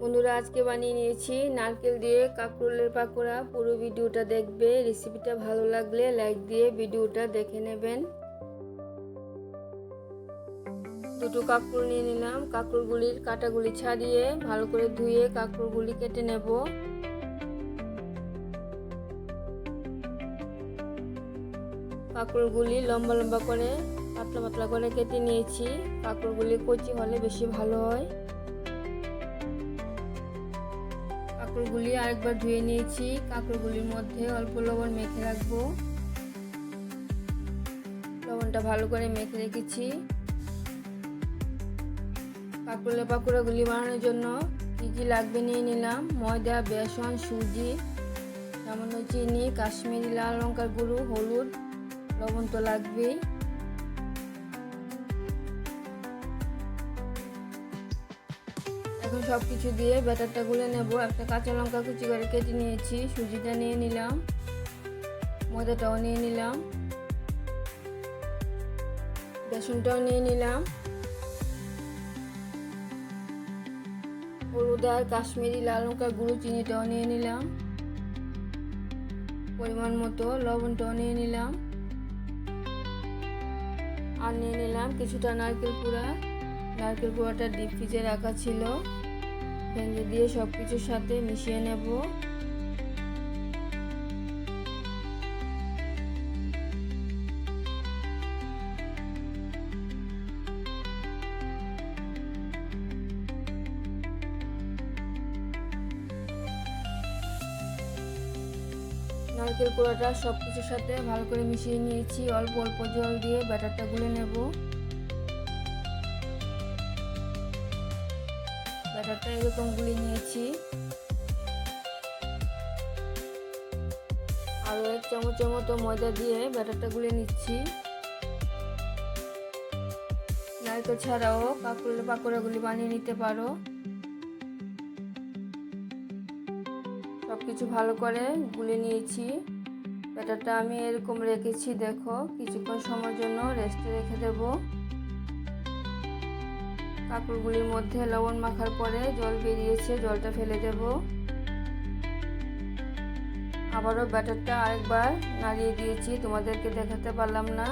বন্ধুরা, আজকে বানিয়ে নিয়েছি নারকেল দিয়ে কাঁকরোলের পাকোড়া। পুরো ভিডিওটা দেখবে রেসিপিটা ভালো লাগলে লাইক দিয়ে ভিডিওটা দেখে নেবেন। দুটো কাঁকরোল নিয়ে নিলাম। কাঁকরোলগুলির কাঁটাগুলি ছাড়িয়ে ভালো করে ধুয়ে কাঁকরোলগুলি কেটে নেব। কাঁকরোলগুলি লম্বা লম্বা করে, পাতলা পাতলা করে কেটে নিয়েছি। কাঁকরোলগুলি কচি হলে বেশি ভালো হয়। কাঁকড়গুলি আরেকবার ধুয়ে নিয়েছি। কাঁকড়গুলির মধ্যে অল্প লবণ মেখে রাখব। লবণটা ভালো করে মেখে রেখেছি। কাঁকড়লে পাকোড়াগুলি বানানোর জন্য কী কী লাগবে নিয়ে নিলাম। ময়দা, বেসন, সুজি, সামান্য চিনি, কাশ্মীরি লাল লঙ্কার গুঁড়ো, হলুদ, লবণ তো লাগবেই। এখন সব কিছু দিয়ে ব্যাটারটা গুলে নেব। একটা কাঁচা লঙ্কা কুচি করে কেটে নিয়েছি, সুজিটা নিয়ে নিলাম, ময়দাটাও নিয়ে নিলাম, বেসনটাও নিয়ে নিলাম, হলুদ আর কাশ্মীরি লাল লঙ্কা গুঁড়ো, চিনিটাও নিয়ে নিলাম, পরিমাণ মতো লবণটাও নিয়ে নিলাম, আর নিয়ে নিলাম কিছুটা নারকেল কুড়া। নারকেল কুড়াটা ডিপ ফ্রিজে রাখা ছিল। ভেঙে দিয়ে সব কিছুর সাথে মিশিয়ে নেব। নারকেল পোড়াটা সব কিছুর সাথে ভালো করে মিশিয়ে নিয়েছি। অল্প অল্প জল দিয়ে ব্যাটারটা গুলে নেব। ব্যাটারটা এরকম গুলি নিয়েছি। আরও এক চামচের মতো ময়দা দিয়ে ব্যাটারটা গুলে নিচ্ছি। নারকেল ছাড়াও কাকুরের পাকোড়াগুলি বানিয়ে নিতে পারো। সব কিছু ভালো করে গুলে নিয়েছি। ব্যাটারটা আমি এরকম রেখেছি, দেখো। কিছুক্ষণ সময়ের জন্য রেস্টে রেখে দেব। কাপড়গুলির মধ্যে লবণ মাখার পরে জল বেরিয়েছে, জলটা ফেলে দেব। আবারও ব্যাটারটা আরেকবার নাড়িয়ে দিয়েছি, তোমাদেরকে দেখাতে পারলাম না।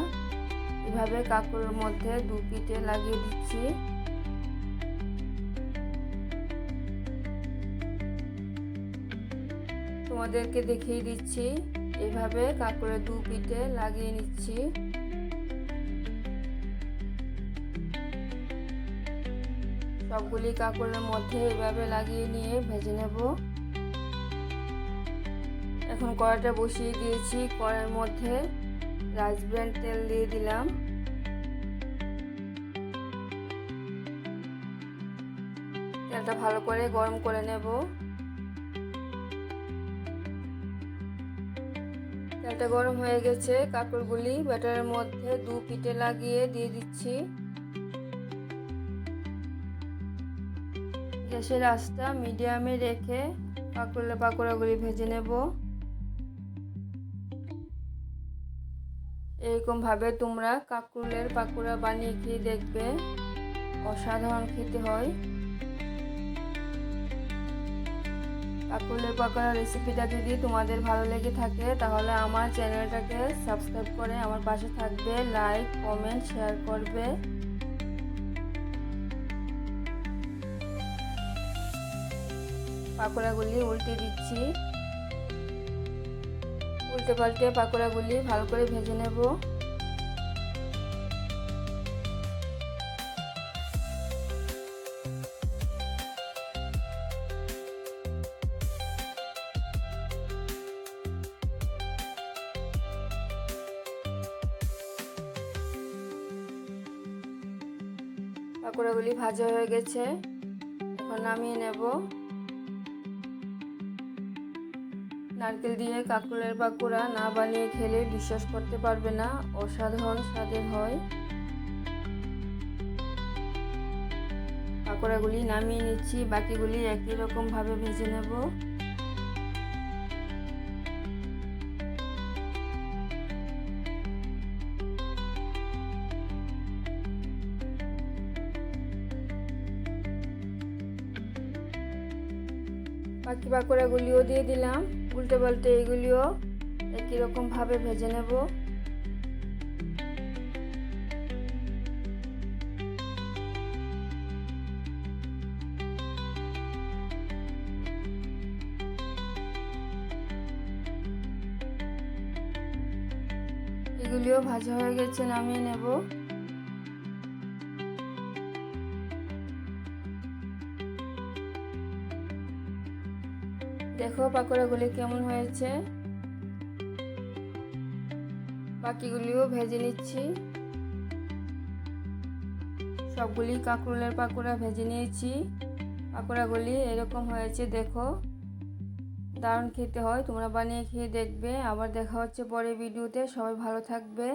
এভাবে কাপড়ের মধ্যে দু পিঠে লাগিয়ে দিচ্ছি। তোমাদেরকে দেখিয়ে দিচ্ছি, এভাবে কাপড়ের দু পিঠে লাগিয়ে নিচ্ছি। সবগুলি কাপড়ের মধ্যে এভাবে লাগিয়ে নিয়ে ভেজে নেব। এখন কড়াইটা বসিয়ে দিয়েছি। কড়াইয়ের মধ্যে রাইস ব্র্যান্ড তেল দিয়ে দিলাম। তেলটা ভালো করে গরম করে নেব। তেলটা গরম হয়ে গেছে। কাপড়গুলি ব্যাটারের মধ্যে দু পিঠে লাগিয়ে দিয়ে দিচ্ছি। গ্যাসের আঁচটা মিডিয়ামে রেখে কাঁকড়লে পাকোড়াগুলি ভেজে নেব। এরকমভাবে তোমরা কাঁকরুলের পাকোড়া বানিয়ে খেয়ে দেখবে, অসাধারণ খেতে হয়। কাকুলের পাকোড়া রেসিপিটা যদি তোমাদের ভালো লেগে থাকে, তাহলে আমার চ্যানেলটাকে সাবস্ক্রাইব করে আমার পাশে থাকবে লাইক কমেন্ট শেয়ার করবে। পাকোড়াগুলি উল্টে দিচ্ছি। উল্টে পাল্টে পাকোড়াগুলি ভালো করে ভেজে নেব। পাকোড়াগুলি ভাজা হয়ে গেছে। এখন নামিয়ে নেব। নারকেল দিয়ে কাকুলের পাকোড়া না বানিয়ে খেলে বিশ্বাস করতে পারবে না। অসাধারণ স্বাদের হয়। পাকোড়াগুলি নামিয়ে নিচ্ছি। বাকিগুলি একই রকমভাবে ভেজে নেব। বাকি পাকোড়াগুলিও দিয়ে দিলাম। উল্টে পাল্টে এগুলিও একই রকমভাবে ভেজে নেব। এগুলিও ভাজা হয়ে গেছে, নামিয়ে নেব। দেখো পাকোড়াগুলি কেমন হয়েছে। বাকিগুলিও ভেজে নিচ্ছি। সবগুলি কাঁকরোলের পাকোড়া ভেজে নিয়েছি। পাকোড়াগুলি এরকম হয়েছে, দেখো। দারুণ খেতে হয়, তোমরা বানিয়ে খেয়ে দেখবে। আবার দেখা হচ্ছে পরে ভিডিওতে। সবাই ভালো থাকবে।